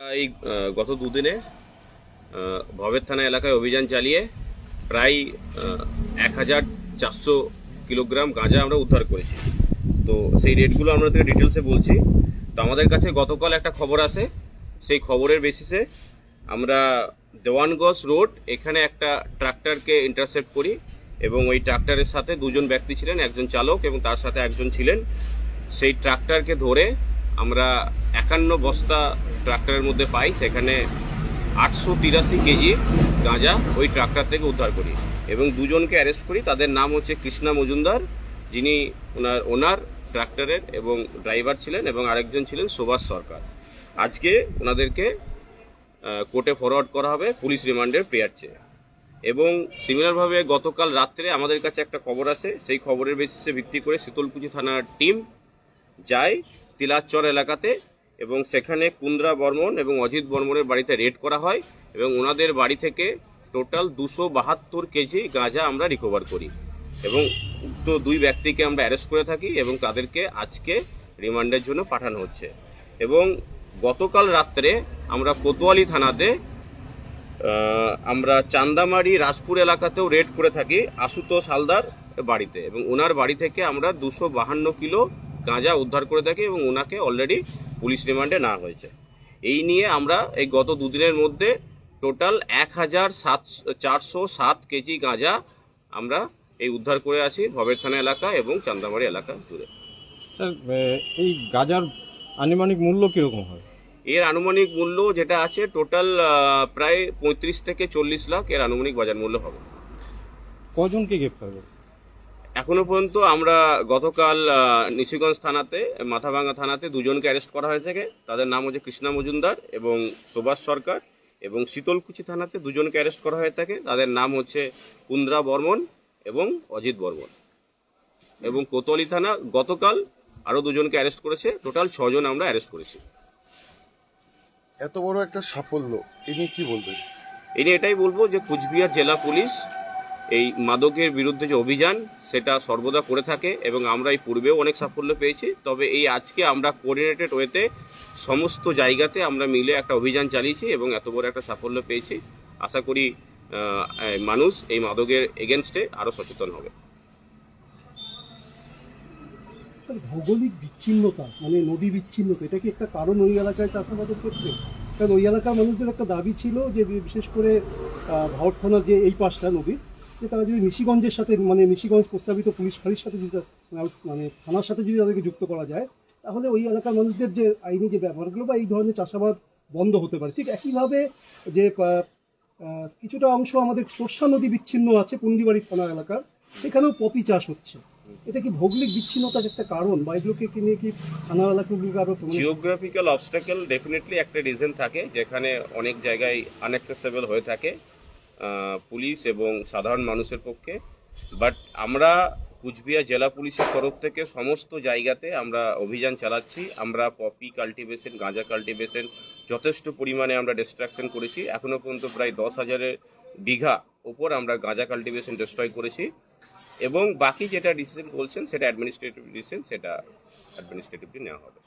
এই গত দুদিনে ভবের থানা এলাকায় অভিযান চালিয়ে প্রায় এক হাজার চারশো কিলোগ্রাম গাঁজা আমরা উদ্ধার করেছি। তো সেই রেটগুলো আমরা থেকে ডিটেলসে বলছি। তো আমাদের কাছে গতকাল একটা খবর আসে। সেই খবরের বেসিসে আমরা দেওয়ানগঞ্জ রোড, এখানে একটা ট্রাক্টরকে ইন্টারসেপ্ট করি এবং ওই ট্রাক্টরের সাথে দুজন ব্যক্তি ছিলেন, একজন চালক এবং তার সাথে একজন ছিলেন। সেই ট্রাক্টরকে ধরে আমরা একান্ন বস্তা ট্রাক্টরের মধ্যে পাই, সেখানে আটশো তিরাশি কেজি গাঁজা ওই ট্রাক্টর থেকে উদ্ধার করি এবং দুজনকে অ্যারেস্ট করি। তাদের নাম হচ্ছে কৃষ্ণা মজুমদার, যিনি ওনার ওনার ট্রাক্টরের এবং ড্রাইভার ছিলেন এবং আরেকজন ছিলেন সুভাষ সরকার। আজকে ওনাদেরকে কোর্টে ফরওয়ার্ড করা হবে পুলিশ রিমান্ডের পেয়ার চেয়ে। এবং সিমিলারভাবে গতকাল রাত্রে আমাদের কাছে একটা খবর আসে, সেই খবরের বেসিসে ভিত্তি করে শীতলকুচি থানার টিম যায় তিলাচর এলাকাতে এবং সেখানে কুন্দ্রা বর্মন এবং অজিত বর্মনের বাড়িতে রেড করা হয় এবং ওনাদের বাড়ি থেকে টোটাল দুশো বাহাত্তর কেজি গাঁজা আমরা রিকভার করি এবং উক্ত দুই ব্যক্তিকে আমরা অ্যারেস্ট করে থাকি এবং তাদেরকে আজকে রিমান্ডের জন্য পাঠানো হচ্ছে। এবং গতকাল রাত্রে আমরা কোতোয়ালি থানাতে আমরা চান্দামারি রাজপুর এলাকাতেও রেড করে থাকি আশুতোষ হালদার বাড়িতে এবং ওনার বাড়ি থেকে আমরা দুশো বাহান্ন কিলো গাঁজা উদ্ধার করে থাকি এবং ওনাকে অলরেডি পুলিশ রিমান্ডে নেওয়া হয়েছে। এই নিয়ে আমরা এই গত দুদিনের মধ্যে টোটাল এক হাজার সাত চারশো সাত কেজি গাঁজা আমরা এই উদ্ধার করে আছি ভবের থানা এলাকা এবং চান্দামারি এলাকা জুড়ে। স্যার এই গাজার আনুমানিক মূল্য কীরকম হয়? এর আনুমানিক মূল্য যেটা আছে টোটাল প্রায় পঁয়ত্রিশ থেকে চল্লিশ লাখ এর আনুমানিক বাজার মূল্য হবে। কজনকে গ্রেপ্তার করবে এখনও পর্যন্ত আমরা গতকাল নিশিগঞ্জ থানাতে মাথাভাঙ্গা থানাতে দুজনকে অ্যারেস্ট করা হয়ে থাকে তাদের নাম হচ্ছে কৃষ্ণা মজুমদার এবং সুভাষ সরকার এবং শীতলকুচি থানাতে দুজনকে অ্যারেস্ট করা হয়ে থাকে তাদের নাম হচ্ছে কুন্দ্রা বর্মন এবং অজিত বর্মন। এবং কোতোয়ালি থানা গতকাল আরও দুজনকে অ্যারেস্ট করেছে। টোটাল ছজন আমরা অ্যারেস্ট করেছি। এত বড় একটা সাফল্য এ নিয়ে কি বলবেন? এনে এটাই বলব যে কুচবিহার জেলা পুলিশ এই মাদকের বিরুদ্ধে যে অভিযান সেটা সর্বদা করে থাকে এবং আমরা এই পূর্বেও অনেক সাফল্য পেয়েছি। তবে এই আজকে আমরা কোঅর্ডিনেটেড ওয়েতে সমস্ত জায়গাতে আমরা মিলে একটা অভিযান চালিয়েছি এবং এত বড় একটা সাফল্য পেয়েছি। আশা করি মানুষ এই মাদকের এগেনস্টে আরও সচেতন হবে। ভৌগোলিক বিচ্ছিন্নতা মানে নদী বিচ্ছিন্নতা এটা কি একটা কারণ ওই এলাকায় চাষাবাদের ক্ষেত্রে? কারণ ওই এলাকার মানুষদের একটা দাবি ছিল যে বিশেষ করে আহ, ভারত থানার যে এই পাশটা নদীর যে তারা যদি নিশিগঞ্জের সাথে মানে নিশিগঞ্জ প্রস্তাবিত পুলিশ ফাঁড়ির সাথে যদি মানে থানার সাথে যদি তাদেরকে যুক্ত করা যায়, তাহলে ওই এলাকার মানুষদের যে আইনি যে ব্যবহারগুলো বা এই ধরনের চাষাবাদ বন্ধ হতে পারে। ঠিক একইভাবে যে কিছুটা অংশ আমাদের সরষা নদী বিচ্ছিন্ন আছে পুন্ডিবাড়ি থানা এলাকার, সেখানেও পপি চাষ হচ্ছে। এটা কি ভৌগোলিক বিচ্ছিন্নতার একটা কারণ বা এগুলোকে নিয়ে কি থানা এলাকাগুলোকে আরও জিওগ্রাফিক্যাল অবস্টাকেল ডেফিনেটলি একটা রিজন থাকে, যেখানে অনেক জায়গায় আনএক্সেসেবল হয়ে থাকে। পুলিশ এবং সাধারণ মানুষের পক্ষে। বাট আমরা কুচবিহার জেলা পুলিশের তরফ থেকে সমস্ত জায়গাতে আমরা অভিযান চালাচ্ছি। আমরা পপি কাল্টিভেশন, গাঁজা কাল্টিভেশন যথেষ্ট পরিমাণে আমরা ডিস্ট্রাকশন করেছি। এখনও পর্যন্ত প্রায় দশ হাজারের বিঘা ওপর আমরা গাঁজা কাল্টিভেশন ডিস্ট্রয় করেছি। এবং বাকি যেটা ডিসিশন বলছেন, সেটা অ্যাডমিনিস্ট্রেটিভ ডিসিশন সেটা অ্যাডমিনিস্ট্রেটিভলি নেওয়া হবে।